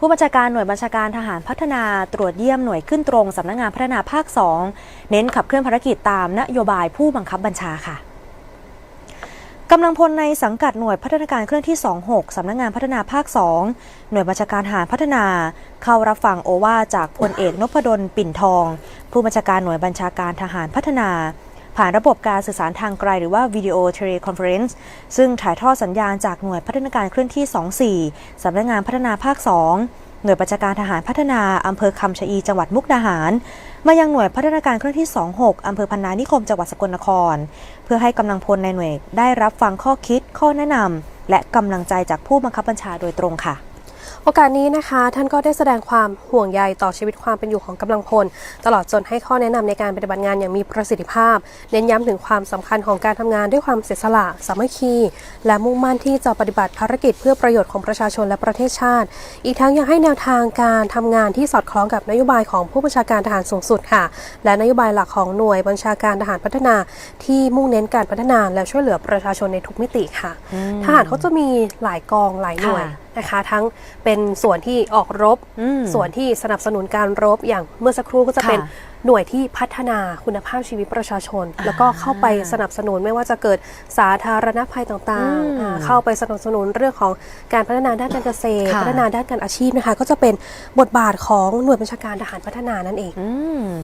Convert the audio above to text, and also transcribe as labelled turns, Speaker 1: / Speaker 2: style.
Speaker 1: ผู้บัญชาการหน่วยบัญชาการทหารพัฒนาตรวจเยี่ยมหน่วยขึ้นตรงสำนักงานพัฒนาภาค 2 เน้นขับเคลื่อนภารกิจตามนโยบายผู้บังคับบัญชาค่ะกำลังพลในสังกัดหน่วยพัฒนาการเคลื่อนที่ 26 สำนักงานพัฒนาภาค 2 หน่วยบัญชาการทหารพัฒนา เข้ารับฟังโอวาจากพลเอกนพดลปิ่นทอง ผู้บัญชาการหน่วยบัญชาการทหารพัฒนา ผ่านระบบการสื่อสารทางไกลหรือว่าวิดีโอเทเลคอนเฟอเรนซ์ซึ่งถ่ายทอดสัญญาณจากหน่วยพัฒนาการเคลื่อนที่ 24 สำนักงานพัฒนาภาค 2 หน่วยบัญชาการทหารพัฒนา อำเภอคำชะอีจังหวัดมุกดาหาร มายังหน่วยพัฒนาการเคลื่อนที่ 26 อำเภอพันนานิคมจังหวัดสกลนคร เพื่อให้กำลังพลในหน่วยได้รับฟังข้อคิดข้อแนะนำและกำลังใจจากผู้บังคับบัญชาโดยตรงค่ะ
Speaker 2: โอกาสนี้นะคะ ท่านก็ได้แสดงความห่วงใยต่อชีวิตความเป็นอยู่ของกำลังพล ตลอดจนให้ข้อแนะนำในการปฏิบัติงานอย่างมีประสิทธิภาพ เน้นย้ำถึงความสำคัญของการทำงานด้วยความเสียสละ สามัคคี และมุ่งมั่นที่จะปฏิบัติภารกิจเพื่อประโยชน์ของประชาชนและประเทศชาติ อีกทั้งยังให้แนวทางการทำงานที่สอดคล้องกับนโยบายของผู้บัญชาการทหารสูงสุดค่ะ และนโยบายหลักของหน่วยบัญชาการทหารพัฒนา ที่มุ่งเน้นการพัฒนาและช่วยเหลือประชาชนในทุกมิติค่ะ ทหารเขาจะมีหลายกองหลายหน่วย
Speaker 1: ค่ะ
Speaker 2: นะคะ ทั้งเป็นส่วนที่ออกรบ
Speaker 1: อืม
Speaker 2: ส่วนที่สนับสนุนการรบอย่างเมื่อสักครู่ก็จะ
Speaker 1: ค่ะ
Speaker 2: เป็นหน่วยที่พัฒนาคุณภาพชีวิตประชาชน
Speaker 1: อ่า
Speaker 2: แล้วก็เข้าไปสนับสนุนไม่ว่าจะเกิดสาธารณภัยต่าง
Speaker 1: อืม
Speaker 2: ๆอ่าเข้าไปสนับสนุนเรื่องของการพัฒนาด้านการเกษตร
Speaker 1: ค่ะ
Speaker 2: พัฒนาด้านการอาชีพนะคะ ก็จะเป็นบทบาทของหน่วยบัญชาการทหารพัฒนานั่นเอง
Speaker 1: อืม